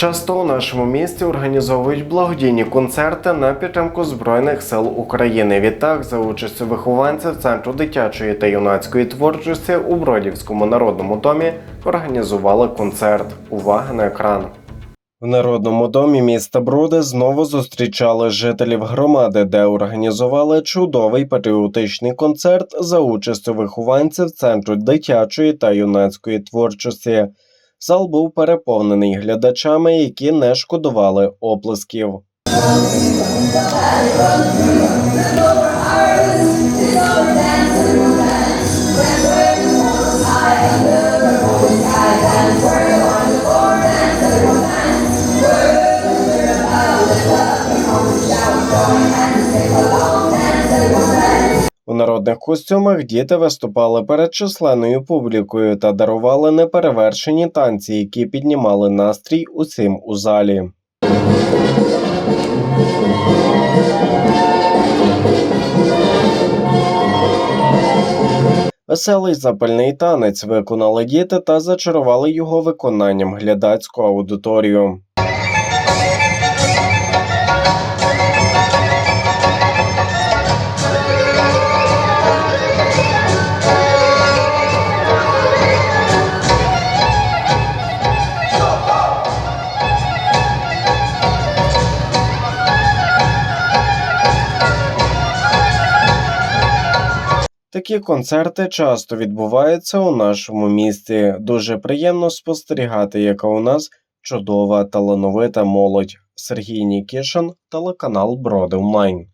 Часто у нашому місті організовують благодійні концерти на підтримку Збройних сил України. Відтак, за участю вихованців Центру дитячої та юнацької творчості у Бродівському народному домі організували концерт. Увага на екран. В народному домі міста Броди знову зустрічали жителів громади, де організували чудовий патріотичний концерт за участю вихованців Центру дитячої та юнацької творчості. Зал був переповнений глядачами, які не шкодували оплесків. У народних костюмах діти виступали перед численною публікою та дарували неперевершені танці, які піднімали настрій усім у залі. Веселий запальний танець виконали діти та зачарували його виконанням глядацьку аудиторію. Такі концерти часто відбуваються у нашому місті. Дуже приємно спостерігати, яка у нас чудова талановита молодь. Сергій Нікішин, телеканал Броди Онлайн.